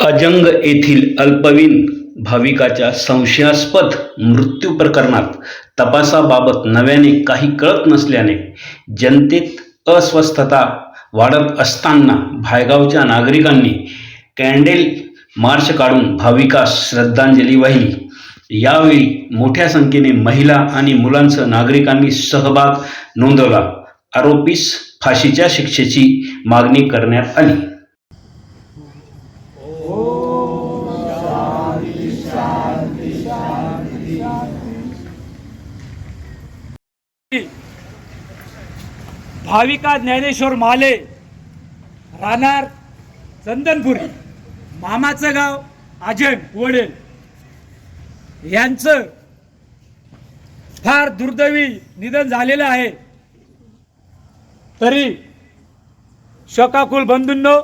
अजंग येथील अल्पवयीन भाविकाच्या संशयास्पद मृत्यू प्रकरणात तपासाबाबत नव्याने काही कळत नसल्याने जनतेत अस्वस्थता वाढत असताना भायगावच्या नागरिकांनी कॅन्डेल मार्च काढून भाविकास श्रद्धांजली वाहिली. यावेळी मोठ्या संख्येने महिला आणि मुलांसह नागरिकांनी सहभाग नोंदवला. आरोपीस फाशीच्या शिक्षेची मागणी करण्यात आली. भाविका ज्ञानेश्वर माले राहणार चंदनपुरी मामाचं गाव अजय वडेल. यांचं फार दुर्दैवी निधन झालेलं आहे. तरी शोकाकुल बंधूंनो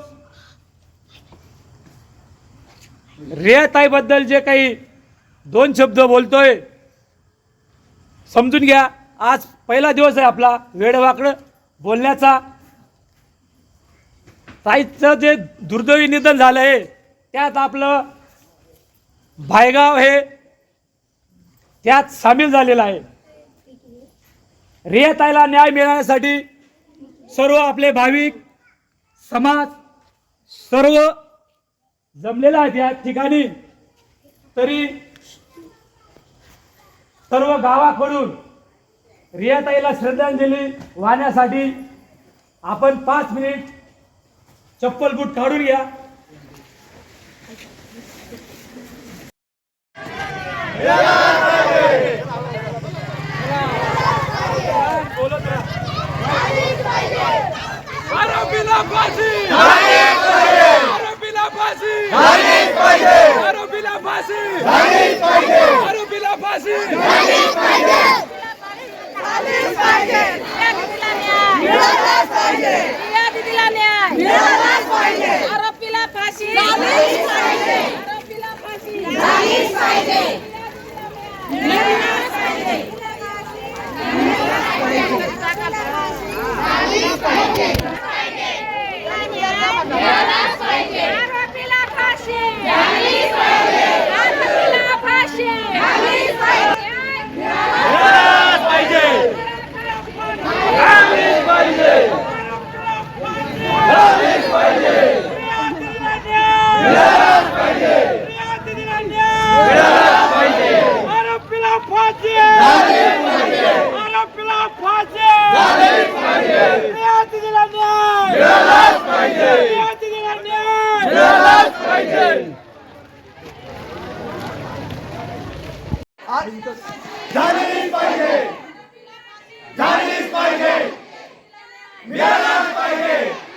रेयताईबद्दल जे काही दोन शब्द बोलतोय समजून घ्या. आज पहिला दिवस आहे आपला वेडवाकडं. बोलण्याचा ताईचं जे दुर्दैवी निधन झालं आहे त्यात आपलं भायगाव हे त्यात सामील झालेलं आहे. रियाताईला न्याय मिळण्यासाठी सर्व आपले भाविक समाज सर्व जमलेला आहे त्या ठिकाणी. तरी सर्व गावाकडून रियाताईला श्रद्धांजली वाहण्यासाठी आपण पाच मिनिट चप्पल बूट काढून घ्या बोलत आरोपीला फाशी. आरोपीला फाशी. आरोपीला फाशी आरोपीला फाशी झालीच पाहिजे मिळालाच पाहिजे दिदीला न्याय मिळालाच पाहिजे आरोपीला फाशी झालीच पाहिजे आरोपीला फाशी झालीच पाहिजे मिळालाच पाहिजे झालीच पाहिजे मिळालाच पाहिजे आरोपीला फाशी झालीच पाहिजे आरोपीला फाशी झालीच पाहिजे मिळालाच पाहिजे मिळालीच पाहिजे मिळालीच पाहिजे मिळालाच पाहिजे मिळालाच पाहिजे आरोपीला फाशी झालीच पाहिजे आरोपीला फाशी झालीच दिला न्याय! मिळालाच पाहिजे दिला न्याय! मिळालाच पाहिजे! झालीच पाहिजे झालीच पाहिजे! मिळालाच पाहिजे!